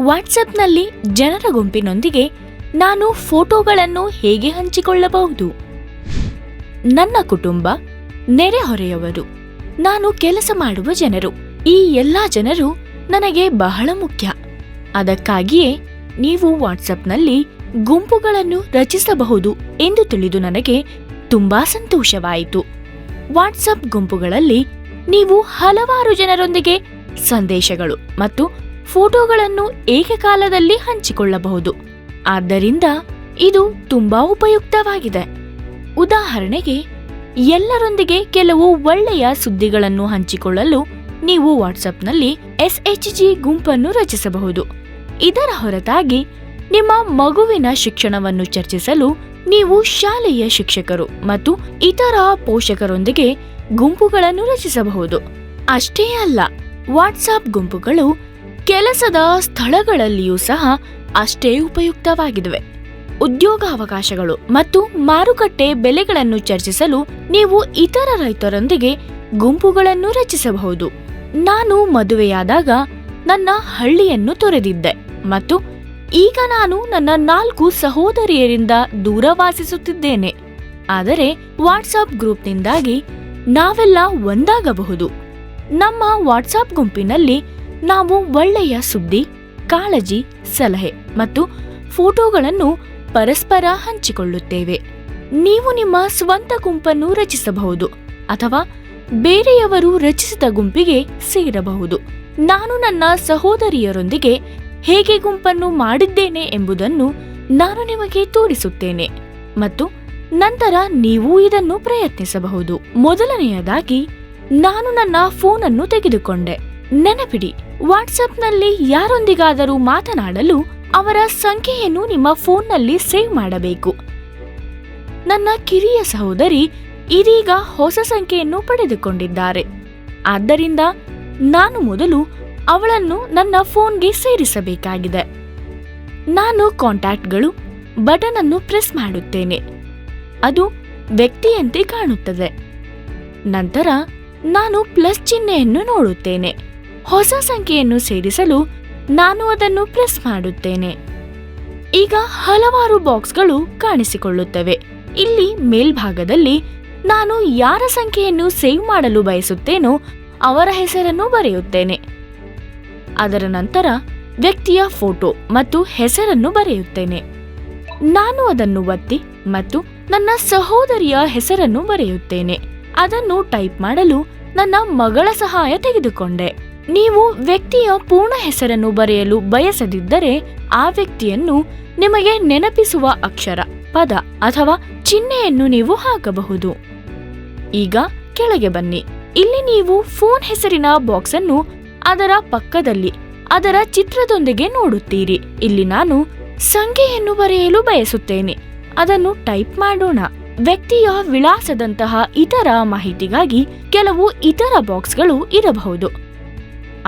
ವಾಟ್ಸಪ್ನಲ್ಲಿ ಜನರ ಗುಂಪಿನೊಂದಿಗೆ ನಾನು ಫೋಟೋಗಳನ್ನು ಹೇಗೆ ಹಂಚಿಕೊಳ್ಳಬಹುದು? ನನ್ನ ಕುಟುಂಬ ನೆರೆಹೊರೆಯವರು ನಾನು ಕೆಲಸ ಮಾಡುವ ಜನರು. ಈ ಎಲ್ಲ ಜನರು ನನಗೆ ಬಹಳ ಮುಖ್ಯ. ಅದಕ್ಕಾಗಿಯೇ ನೀವು ವಾಟ್ಸಪ್ನಲ್ಲಿ ಗುಂಪುಗಳನ್ನು ರಚಿಸಬಹುದು ಎಂದು ತಿಳಿದು ನನಗೆ ತುಂಬಾ ಸಂತೋಷವಾಯಿತು. ವಾಟ್ಸಪ್ ಗುಂಪುಗಳಲ್ಲಿ ನೀವು ಹಲವಾರು ಜನರೊಂದಿಗೆ ಸಂದೇಶಗಳು ಮತ್ತು ಫೋಟೋಗಳನ್ನು ಏಕಕಾಲದಲ್ಲಿ ಹಂಚಿಕೊಳ್ಳಬಹುದು. ಆದ್ದರಿಂದ ಇದು ತುಂಬಾ ಉಪಯುಕ್ತವಾಗಿದೆ. ಉದಾಹರಣೆಗೆ, ಎಲ್ಲರೊಂದಿಗೆ ಕೆಲವು ಒಳ್ಳೆಯ ಸುದ್ದಿಗಳನ್ನು ಹಂಚಿಕೊಳ್ಳಲು ನೀವು ವಾಟ್ಸಪ್ನಲ್ಲಿ ಎಸ್ಎಚ್ಜಿ ಗುಂಪನ್ನು ರಚಿಸಬಹುದು. ಇದರ ಹೊರತಾಗಿ, ನಿಮ್ಮ ಮಗುವಿನ ಶಿಕ್ಷಣವನ್ನು ಚರ್ಚಿಸಲು ನೀವು ಶಾಲೆಯ ಶಿಕ್ಷಕರು ಮತ್ತು ಇತರ ಪೋಷಕರೊಂದಿಗೆ ಗುಂಪುಗಳನ್ನು ರಚಿಸಬಹುದು. ಅಷ್ಟೇ ಅಲ್ಲ, ವಾಟ್ಸಾಪ್ ಗುಂಪುಗಳು ಕೆಲಸದ ಸ್ಥಳಗಳಲ್ಲಿಯೂ ಸಹ ಅಷ್ಟೇ ಉಪಯುಕ್ತವಾಗಿದೆವೆ. ಉದ್ಯೋಗ ಅವಕಾಶಗಳು ಮತ್ತು ಮಾರುಕಟ್ಟೆ ಬೆಲೆಗಳನ್ನು ಚರ್ಚಿಸಲು ನೀವು ಇತರ ರೈತರೊಂದಿಗೆ ಗುಂಪುಗಳನ್ನು ರಚಿಸಬಹುದು. ನಾನು ಮದುವೆಯಾದಾಗ ನನ್ನ ಹಳ್ಳಿಯನ್ನು ತೊರೆದಿದ್ದೆ ಮತ್ತು ಈಗ ನಾನು ನನ್ನ ನಾಲ್ಕು ಸಹೋದರಿಯರಿಂದ ದೂರ ವಾಸಿಸುತ್ತಿದ್ದೇನೆ. ಆದರೆ ವಾಟ್ಸಾಪ್ ಗ್ರೂಪ್ನಿಂದಾಗಿ ನಾವೆಲ್ಲ ಒಂದಾಗಬಹುದು. ನಮ್ಮ ವಾಟ್ಸಾಪ್ ಗುಂಪಿನಲ್ಲಿ ನಾವು ಒಳ್ಳೆಯ ಸುದ್ದಿ, ಕಾಳಜಿ, ಸಲಹೆ ಮತ್ತು ಫೋಟೋಗಳನ್ನು ಪರಸ್ಪರ ಹಂಚಿಕೊಳ್ಳುತ್ತೇವೆ. ನೀವು ನಿಮ್ಮ ಸ್ವಂತ ಗುಂಪನ್ನು ರಚಿಸಬಹುದು ಅಥವಾ ಬೇರೆಯವರು ರಚಿಸಿದ ಗುಂಪಿಗೆ ಸೇರಬಹುದು. ನಾನು ನನ್ನ ಸಹೋದರಿಯರೊಂದಿಗೆ ಹೇಗೆ ಗುಂಪನ್ನು ಮಾಡಿದ್ದೇನೆ ಎಂಬುದನ್ನು ನಾನು ನಿಮಗೆ ತೋರಿಸುತ್ತೇನೆ ಮತ್ತು ನಂತರ ನೀವು ಇದನ್ನು ಪ್ರಯತ್ನಿಸಬಹುದು. ಮೊದಲನೆಯದಾಗಿ, ನಾನು ನನ್ನ ಫೋನ್ ಅನ್ನು ತೆಗೆದುಕೊಂಡೆ. ನೆನಪಿಡಿ ವಾಟ್ಸಪ್ನಲ್ಲಿ ಯಾರೊಂದಿಗಾದರೂ ಮಾತನಾಡಲು ಅವರ ಸಂಖ್ಯೆಯನ್ನು ನಿಮ್ಮ ಫೋನ್ನಲ್ಲಿ ಸೇವ್ ಮಾಡಬೇಕು. ನನ್ನ ಕಿರಿಯ ಸಹೋದರಿ ಇದೀಗ ಹೊಸ ಸಂಖ್ಯೆಯನ್ನು ಪಡೆದುಕೊಂಡಿದ್ದಾರೆ. ಆದ್ದರಿಂದ ನಾನು ಮೊದಲು ಅವಳನ್ನು ನನ್ನ ಫೋನ್ಗೆ ಸೇರಿಸಬೇಕಾಗಿದೆ. ನಾನು ಕಾಂಟ್ಯಾಕ್ಟ್ಗಳು ಬಟನ್ ಅನ್ನು ಪ್ರೆಸ್ ಮಾಡುತ್ತೇನೆ. ಅದು ವ್ಯಕ್ತಿಯಂತೆ ಕಾಣುತ್ತದೆ. ನಂತರ ನಾನು ಪ್ಲಸ್ ಚಿಹ್ನೆಯನ್ನು ನೋಡುತ್ತೇನೆ. ಹೊಸ ಸಂಖ್ಯೆಯನ್ನು ಸೇರಿಸಲು ನಾನು ಅದನ್ನು ಪ್ರೆಸ್ ಮಾಡುತ್ತೇನೆ. ಈಗ ಹಲವಾರು ಬಾಕ್ಸ್ಗಳು ಕಾಣಿಸಿಕೊಳ್ಳುತ್ತವೆ. ಇಲ್ಲಿ ಮೇಲ್ಭಾಗದಲ್ಲಿ ನಾನು ಯಾರ ಸಂಖ್ಯೆಯನ್ನು ಸೇವ್ ಮಾಡಲು ಬಯಸುತ್ತೇನೋ ಅವರ ಹೆಸರನ್ನು ಬರೆಯುತ್ತೇನೆ. ಅದರ ನಂತರ ವ್ಯಕ್ತಿಯ ಫೋಟೋ ಮತ್ತು ಹೆಸರನ್ನು ಬರೆಯುತ್ತೇನೆ. ನಾನು ಅದನ್ನು ಒತ್ತಿ ಮತ್ತು ನನ್ನ ಸಹೋದರಿಯ ಹೆಸರನ್ನು ಬರೆಯುತ್ತೇನೆ. ಅದನ್ನು ಟೈಪ್ ಮಾಡಲು ನನ್ನ ಮಗಳ ಸಹಾಯ ತೆಗೆದುಕೊಂಡೆ. ನೀವು ವ್ಯಕ್ತಿಯ ಪೂರ್ಣ ಹೆಸರನ್ನು ಬರೆಯಲು ಬಯಸದಿದ್ದರೆ ಆ ವ್ಯಕ್ತಿಯನ್ನು ನಿಮಗೆ ನೆನಪಿಸುವ ಅಕ್ಷರ, ಪದ ಅಥವಾ ಚಿಹ್ನೆಯನ್ನು ನೀವು ಹಾಕಬಹುದು. ಈಗ ಕೆಳಗೆ ಬನ್ನಿ. ಇಲ್ಲಿ ನೀವು ಫೋನ್ ಹೆಸರಿನ ಬಾಕ್ಸ್ ಅನ್ನು ಅದರ ಪಕ್ಕದಲ್ಲಿ, ಅದರ ಚಿತ್ರದೊಂದಿಗೆ ನೋಡುತ್ತೀರಿ. ಇಲ್ಲಿ ನಾನು ಸಂಖ್ಯೆಯನ್ನು ಬರೆಯಲು ಬಯಸುತ್ತೇನೆ. ಅದನ್ನು ಟೈಪ್ ಮಾಡೋಣ. ವ್ಯಕ್ತಿಯ ವಿಳಾಸದಂತಹ ಇತರ ಮಾಹಿತಿಗಾಗಿ ಕೆಲವು ಇತರ ಬಾಕ್ಸ್ಗಳು ಇರಬಹುದು.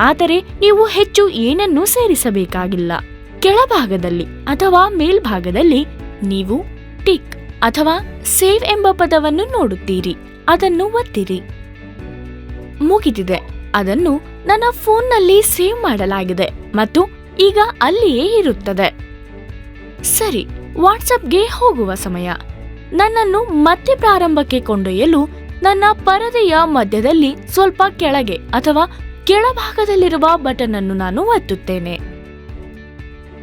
ಆದರೆ ನೀವು ಹೆಚ್ಚು ಏನನ್ನೂ ಸೇರಿಸಬೇಕಾಗಿಲ್ಲ. ಕೆಳಭಾಗದಲ್ಲಿ ಅಥವಾ ಮೇಲ್ಭಾಗದಲ್ಲಿ ನೀವು ಟಿಕ್ ಅಥವಾ ಸೇವ್ ಎಂಬ ಪದವನ್ನು ನೋಡುತ್ತೀರಿ. ಅದನ್ನು ಒತ್ತಿರಿ. ಮುಗಿದಿದೆ. ಅದನ್ನು ನನ್ನ ಫೋನ್ನಲ್ಲಿ ಸೇವ್ ಮಾಡಲಾಗಿದೆ ಮತ್ತು ಈಗ ಅಲ್ಲಿಯೇ ಇರುತ್ತದೆ. ಸರಿ, ವಾಟ್ಸಪ್ಗೆ ಹೋಗುವ ಸಮಯ. ನನ್ನನ್ನು ಮತ್ತೆ ಪ್ರಾರಂಭಕ್ಕೆ ಕೊಂಡೊಯ್ಯಲು ನನ್ನ ಪರದೆಯ ಮಧ್ಯದಲ್ಲಿ ಸ್ವಲ್ಪ ಕೆಳಗೆ ಅಥವಾ ಕೆಳಭಾಗದಲ್ಲಿರುವ ಬಟನ್ ಅನ್ನು ನಾನು ಒತ್ತುತ್ತೇನೆ.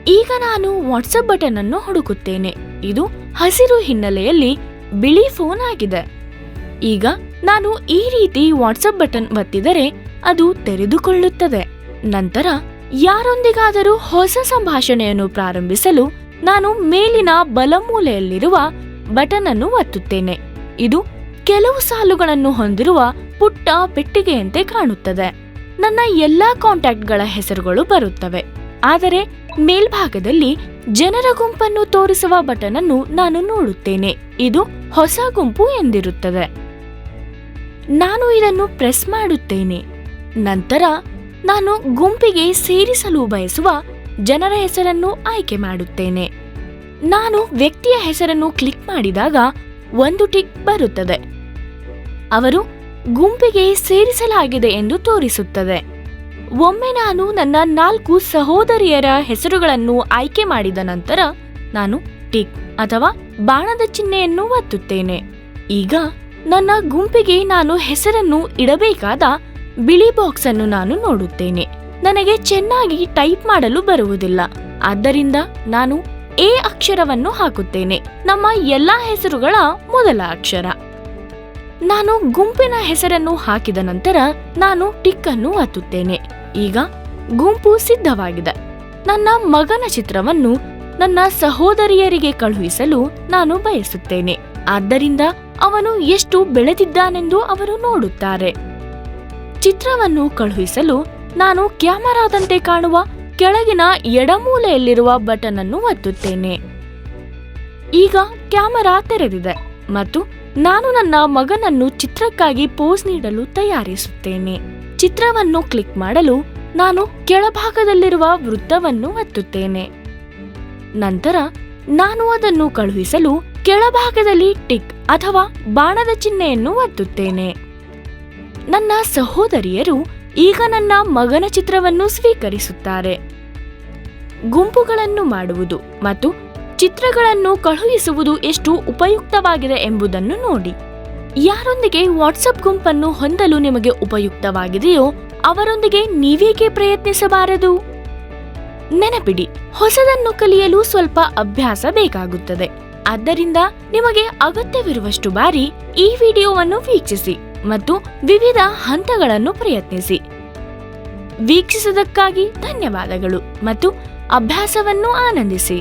ಈಗ ನಾನು ವಾಟ್ಸಪ್ ಬಟನ್ ಅನ್ನು ಹುಡುಕುತ್ತೇನೆ. ಇದು ಹಸಿರು ಹಿನ್ನೆಲೆಯಲ್ಲಿ ಬಿಳಿ ಫೋನ್ ಆಗಿದೆ. ಈಗ ನಾನು ಈ ರೀತಿ ವಾಟ್ಸಪ್ ಬಟನ್ ಒತ್ತಿದರೆ ಅದು ತೆರೆದುಕೊಳ್ಳುತ್ತದೆ. ನಂತರ ಯಾರೊಂದಿಗಾದರೂ ಹೊಸ ಸಂಭಾಷಣೆಯನ್ನು ಪ್ರಾರಂಭಿಸಲು ನಾನು ಮೇಲಿನ ಬಲಮೂಲೆಯಲ್ಲಿರುವ ಬಟನ್ ಅನ್ನು ಒತ್ತುತ್ತೇನೆ. ಇದು ಕೆಲವು ಸಾಲುಗಳನ್ನು ಹೊಂದಿರುವ ಪುಟ್ಟ ಪೆಟ್ಟಿಗೆಯಂತೆ ಕಾಣುತ್ತದೆ. ನನ್ನ ಎಲ್ಲಾ ಕಾಂಟ್ಯಾಕ್ಟ್ಗಳ ಹೆಸರುಗಳು ಬರುತ್ತವೆ. ಆದರೆ ಮೇಲ್ಭಾಗದಲ್ಲಿ ಜನರ ಗುಂಪನ್ನು ತೋರಿಸುವ ಬಟನ್ ಅನ್ನು ನಾನು ನೋಡುತ್ತೇನೆ. ಇದು ಹೊಸ ಗುಂಪು ಎಂದಿರುತ್ತದೆ. ನಾನು ಇದನ್ನು ಪ್ರೆಸ್ ಮಾಡುತ್ತೇನೆ. ನಂತರ ನಾನು ಗುಂಪಿಗೆ ಸೇರಿಸಲು ಬಯಸುವ ಜನರ ಹೆಸರನ್ನು ಆಯ್ಕೆ ಮಾಡುತ್ತೇನೆ. ನಾನು ವ್ಯಕ್ತಿಯ ಹೆಸರನ್ನು ಕ್ಲಿಕ್ ಮಾಡಿದಾಗ ಒಂದು ಟಿಕ್ ಬರುತ್ತದೆ. ಅವರು ಗುಂಪಿಗೆ ಸೇರಿಸಲಾಗಿದೆ ಎಂದು ತೋರಿಸುತ್ತದೆ. ಒಮ್ಮೆ ನಾನು ನನ್ನ ನಾಲ್ಕು ಸಹೋದರಿಯರ ಹೆಸರುಗಳನ್ನು ಆಯ್ಕೆ ಮಾಡಿದ ನಂತರ ನಾನು ಟಿಕ್ ಅಥವಾ ಬಾಣದ ಚಿಹ್ನೆಯನ್ನು ಒತ್ತುತ್ತೇನೆ. ಈಗ ನನ್ನ ಗುಂಪಿಗೆ ನಾನು ಹೆಸರನ್ನು ಇಡಬೇಕಾದ ಬಿಳಿ ಬಾಕ್ಸ್ ಅನ್ನು ನಾನು ನೋಡುತ್ತೇನೆ. ನನಗೆ ಚೆನ್ನಾಗಿ ಟೈಪ್ ಮಾಡಲು ಬರುವುದಿಲ್ಲ. ಆದ್ದರಿಂದ ನಾನು ಎ ಅಕ್ಷರವನ್ನು ಹಾಕುತ್ತೇನೆ. ನಮ್ಮ ಎಲ್ಲಾ ಹೆಸರುಗಳ ಮೊದಲ ಅಕ್ಷರ. ನಾನು ಗುಂಪಿನ ಹೆಸರನ್ನು ಹಾಕಿದ ನಂತರ ನಾನು ಟಿಕ್ ಅನ್ನು ಒತ್ತುತ್ತೇನೆ ಈಗ ಗುಂಪು ಸಿದ್ಧವಾಗಿದೆ. ನನ್ನ ಮಗನ ಚಿತ್ರವನ್ನು ನನ್ನ ಸಹೋದರಿಯರಿಗೆ ಕಳುಹಿಸಲು ನಾನು ಬಯಸುತ್ತೇನೆ. ಆದ್ದರಿಂದ ಅವನು ಎಷ್ಟು ಬೆಳೆದಿದ್ದಾನೆಂದು ಅವರು ನೋಡುತ್ತಾರೆ. ಚಿತ್ರವನ್ನು ಕಳುಹಿಸಲು ನಾನು ಕ್ಯಾಮರಾದಂತೆ ಕಾಣುವ ಕೆಳಗಿನ ಎಡಮೂಲೆಯಲ್ಲಿರುವ ಬಟನ್ ಅನ್ನು ಒತ್ತುತ್ತೇನೆ. ಈಗ ಕ್ಯಾಮರಾ ತೆರೆದಿದೆ ಮತ್ತು ನಾನು ನನ್ನ ಮಗನನ್ನು ಚಿತ್ರಕ್ಕಾಗಿ ಪೋಸ್ ನೀಡಲು ತಯಾರಿಸುತ್ತೇನೆ. ಚಿತ್ರವನ್ನು ಕ್ಲಿಕ್ ಮಾಡಲು ನಾನು ಕೆಳಭಾಗದಲ್ಲಿರುವ ವೃತ್ತವನ್ನು ಒತ್ತುತ್ತೇನೆ. ನಂತರ ನಾನು ಅದನ್ನು ಕಳುಹಿಸಲು ಕೆಳಭಾಗದಲ್ಲಿ ಟಿಕ್ ಅಥವಾ ಬಾಣದ ಚಿಹ್ನೆಯನ್ನು ಒತ್ತುತ್ತೇನೆ. ನನ್ನ ಸಹೋದರಿಯರು ಈಗ ನನ್ನ ಮಗನ ಚಿತ್ರವನ್ನು ಸ್ವೀಕರಿಸುತ್ತಾರೆ. ಗುಂಪುಗಳನ್ನು ಮಾಡುವುದು ಮತ್ತು ಚಿತ್ರಗಳನ್ನು ಕಳುಹಿಸುವುದು ಎಷ್ಟು ಉಪಯುಕ್ತವಾಗಿದೆ ಎಂಬುದನ್ನು ನೋಡಿ. ಯಾರೊಂದಿಗೆ ವಾಟ್ಸಪ್ ಗುಂಪನ್ನು ಹೊಂದಲು ನಿಮಗೆ ಉಪಯುಕ್ತವಾಗಿದೆಯೋ ಅವರೊಂದಿಗೆ ನೀವೇಕೆ ಪ್ರಯತ್ನಿಸಬಾರದು? ನೆನಪಿಡಿ, ಹೊಸದನ್ನು ಕಲಿಯಲು ಸ್ವಲ್ಪ ಅಭ್ಯಾಸ ಬೇಕಾಗುತ್ತದೆ. ಆದ್ದರಿಂದ ನಿಮಗೆ ಅಗತ್ಯವಿರುವಷ್ಟು ಬಾರಿ ಈ ವಿಡಿಯೋವನ್ನು ವೀಕ್ಷಿಸಿ ಮತ್ತು ವಿವಿಧ ಹಂತಗಳನ್ನು ಪ್ರಯತ್ನಿಸಿ. ವೀಕ್ಷಿಸಿದ್ದಕ್ಕಾಗಿ ಧನ್ಯವಾದಗಳು ಮತ್ತು ಅಭ್ಯಾಸವನ್ನು ಆನಂದಿಸಿ.